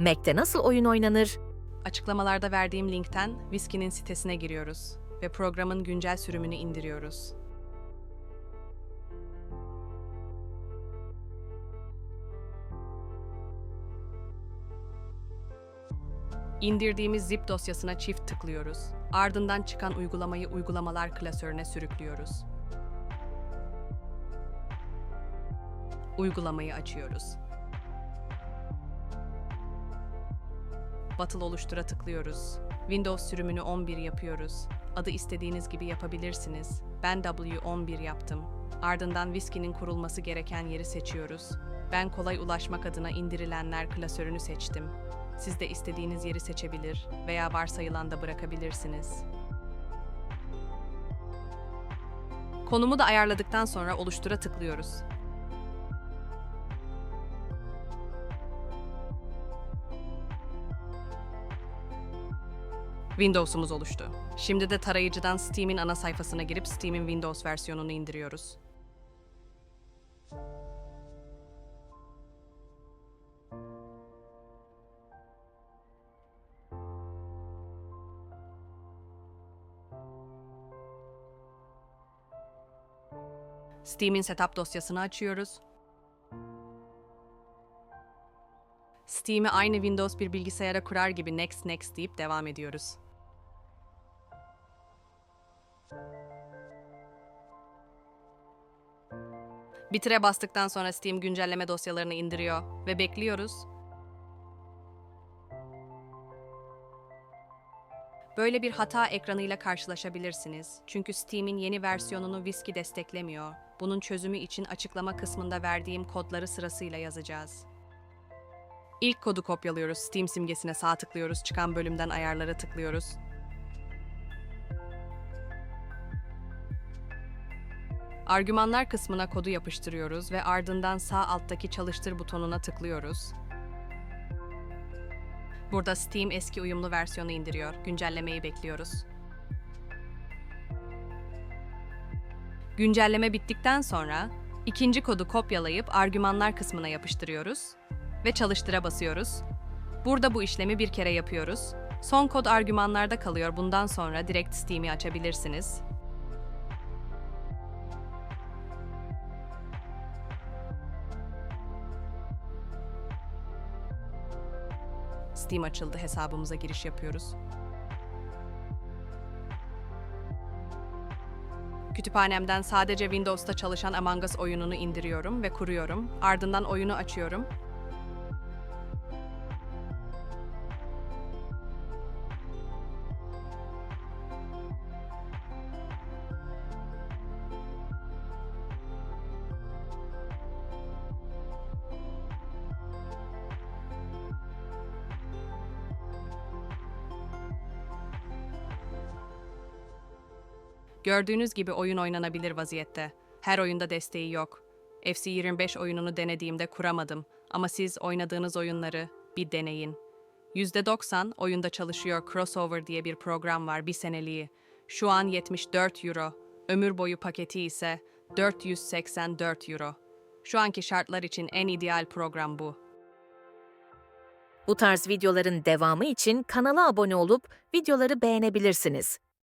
Mac'te nasıl oyun oynanır? Açıklamalarda verdiğim linkten Whiskey'nin sitesine giriyoruz ve programın güncel sürümünü indiriyoruz. İndirdiğimiz zip dosyasına çift tıklıyoruz. Ardından çıkan uygulamayı uygulamalar klasörüne sürüklüyoruz. Uygulamayı açıyoruz. Battle oluştura tıklıyoruz. Windows sürümünü 11 yapıyoruz. Adı istediğiniz gibi yapabilirsiniz. Ben W11 yaptım. Ardından Whiskey'nin kurulması gereken yeri seçiyoruz. Ben kolay ulaşmak adına indirilenler klasörünü seçtim. Siz de istediğiniz yeri seçebilir veya varsayılan da bırakabilirsiniz. Konumu da ayarladıktan sonra oluştura tıklıyoruz. Windows'umuz oluştu. Şimdi de tarayıcıdan Steam'in ana sayfasına girip Steam'in Windows versiyonunu indiriyoruz. Steam'in setup dosyasını açıyoruz. Steam'i aynı Windows bir bilgisayara kurar gibi next next deyip devam ediyoruz. Bitire bastıktan sonra Steam güncelleme dosyalarını indiriyor ve bekliyoruz. Böyle bir hata ekranıyla karşılaşabilirsiniz. Çünkü Steam'in yeni versiyonunu Whiskey desteklemiyor. Bunun çözümü için açıklama kısmında verdiğim kodları sırasıyla yazacağız. İlk kodu kopyalıyoruz. Steam simgesine sağ tıklıyoruz. Çıkan bölümden ayarlara tıklıyoruz. Argümanlar kısmına kodu yapıştırıyoruz ve ardından sağ alttaki çalıştır butonuna tıklıyoruz. Burada Steam eski uyumlu versiyonu indiriyor. Güncellemeyi bekliyoruz. Güncelleme bittikten sonra ikinci kodu kopyalayıp argümanlar kısmına yapıştırıyoruz ve çalıştıra basıyoruz. Burada bu işlemi bir kere yapıyoruz. Son kod argümanlarda kalıyor. Bundan sonra direkt Steam'i açabilirsiniz. Steam açıldı. Hesabımıza giriş yapıyoruz. Kütüphanemden sadece Windows'ta çalışan Among Us oyununu indiriyorum ve kuruyorum. Ardından oyunu açıyorum. Gördüğünüz gibi oyun oynanabilir vaziyette. Her oyunda desteği yok. FC25 oyununu denediğimde kuramadım ama siz oynadığınız oyunları bir deneyin. %90 oyunda çalışıyor Crossover diye bir program var bir seneliği. Şu an 74 euro. Ömür boyu paketi ise 484 euro. Şu anki şartlar için en ideal program bu. Bu tarz videoların devamı için kanala abone olup videoları beğenebilirsiniz.